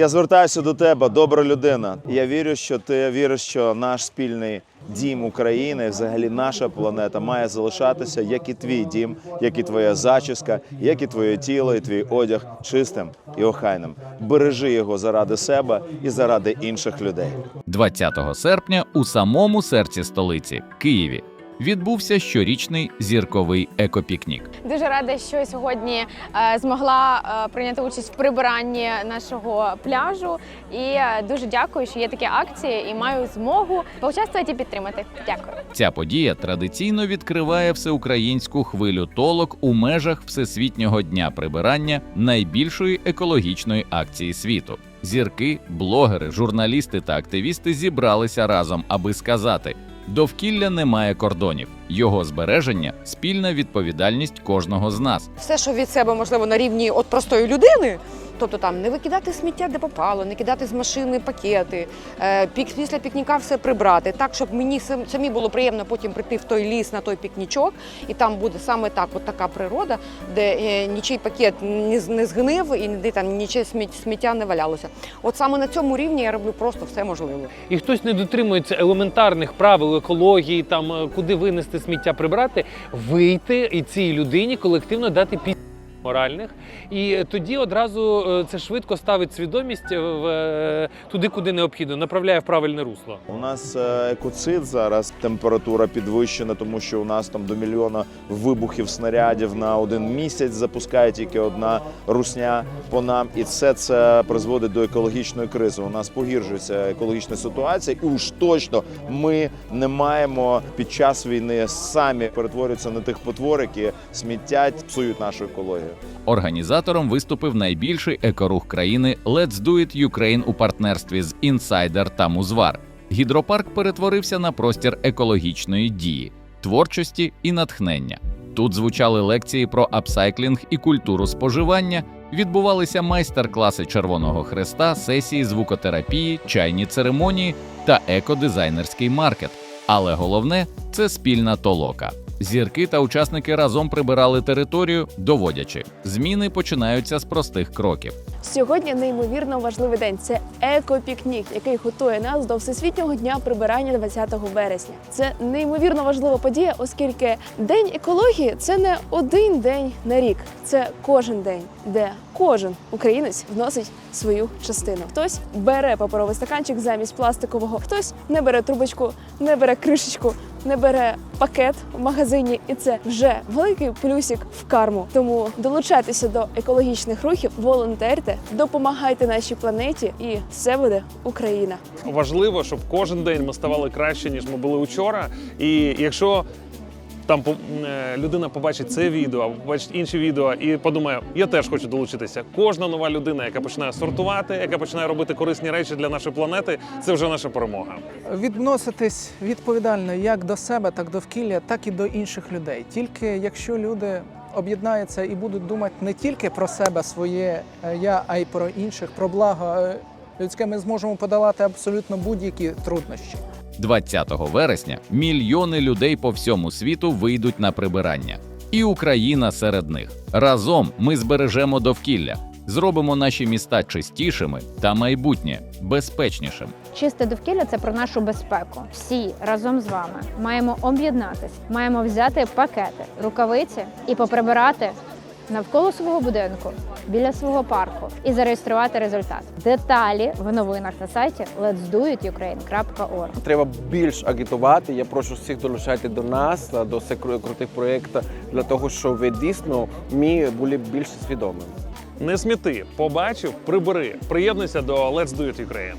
Я звертаюся до тебе, добра людина. Я вірю, що ти віриш, що наш спільний дім України, взагалі наша планета, має залишатися як і твій дім, як і твоя зачіска, як і твоє тіло, і твій одяг чистим і охайним. Бережи його заради себе і заради інших людей. 20 серпня у самому серці столиці Києві відбувся щорічний зірковий екопікнік. Дуже рада, що сьогодні е, змогла е, прийняти участь в прибиранні нашого пляжу. І е, дуже дякую, що є такі акції і маю змогу поучаствувати і підтримати. Дякую. Ця подія традиційно відкриває всеукраїнську хвилю толок у межах Всесвітнього дня прибирання найбільшої екологічної акції світу. Зірки, блогери, журналісти та активісти зібралися разом, аби сказати: довкілля не має кордонів, його збереження спільна відповідальність кожного з нас. все, що від себе можливо на рівні от простої людини. Тобто там не викидати сміття, де попало, не кидати з машини пакети, е, пік після пікніка все прибрати, так щоб мені сам- самі було приємно потім прийти в той ліс на той пікнічок, і там буде саме так, от така природа, де е, нічий пакет не, згнив і ніде там ніче сміт- сміття не валялося. От саме на цьому рівні я роблю просто все можливе. і хтось не дотримується елементарних правил екології, там е, куди винести сміття прибрати, вийти і цій людині колективно дати пі моральних. І тоді одразу е, це швидко ставить свідомість в е, туди, куди необхідно, направляє в правильне русло. У нас е, екоцид зараз температура підвищена, тому що у нас там до мільйона вибухів снарядів на один місяць запускає тільки одна русня по нам, і все це призводить до екологічної кризи. У нас погіршується екологічна ситуація, і уж точно ми не маємо під час війни самі перетворюватися на тих потвор, які сміттять, псують нашу екологію. Організатором виступив найбільший екорух країни Let's Do It Ukraine у партнерстві з Insider та Музвар. Гідропарк перетворився на простір екологічної дії, творчості і натхнення. Тут звучали лекції про апсайклінг і культуру споживання, відбувалися майстер-класи Червоного Хреста, сесії звукотерапії, чайні церемонії та екодизайнерський маркет. Але головне це спільна толока. Зірки та учасники разом прибирали територію, доводячи, зміни починаються з простих кроків. Сьогодні неймовірно важливий день. Це екопікнік, який готує нас до всесвітнього дня прибирання 20 вересня. Це неймовірно важлива подія, оскільки день екології це не один день на рік, це кожен день, де кожен українець вносить свою частину. Хтось бере паперовий стаканчик замість пластикового, хтось не бере трубочку, не бере кришечку, не бере пакет в магазині, і це вже великий плюсик в карму. Тому долучайтеся до екологічних рухів, волонтерте, допомагайте нашій планеті, і все буде Україна. Важливо, щоб кожен день ми ставали краще, ніж ми були вчора. І якщо там е, людина побачить це відео, або побачить інші відео і подумає, я теж хочу долучитися. Кожна нова людина, яка починає сортувати, яка починає робити корисні речі для нашої планети, це вже наша перемога. відноситись відповідально як до себе, так довкілля, так і до інших людей. Тільки якщо люди об'єднаються і будуть думати не тільки про себе, своє е, я, а й про інших, про благо е, людське, ми зможемо подолати абсолютно будь-які труднощі. 20 вересня мільйони людей по всьому світу вийдуть на прибирання, і Україна серед них. Разом ми збережемо довкілля, зробимо наші міста чистішими та майбутнє безпечнішим. Чисте довкілля це про нашу безпеку. Всі разом з вами маємо об'єднатись, маємо взяти пакети, рукавиці і поприбирати навколо свого будинку, біля свого парку і зареєструвати результат. Деталі в новинах на сайті letsdoitukraine.org. Треба більш агітувати. Я прошу всіх долучати до нас до цих кру- крутих проєктів для того, щоб ви дійсно ми були більш свідомими. Не сміти, побачив, прибери, приєднуйся до Let's Do It Ukraine.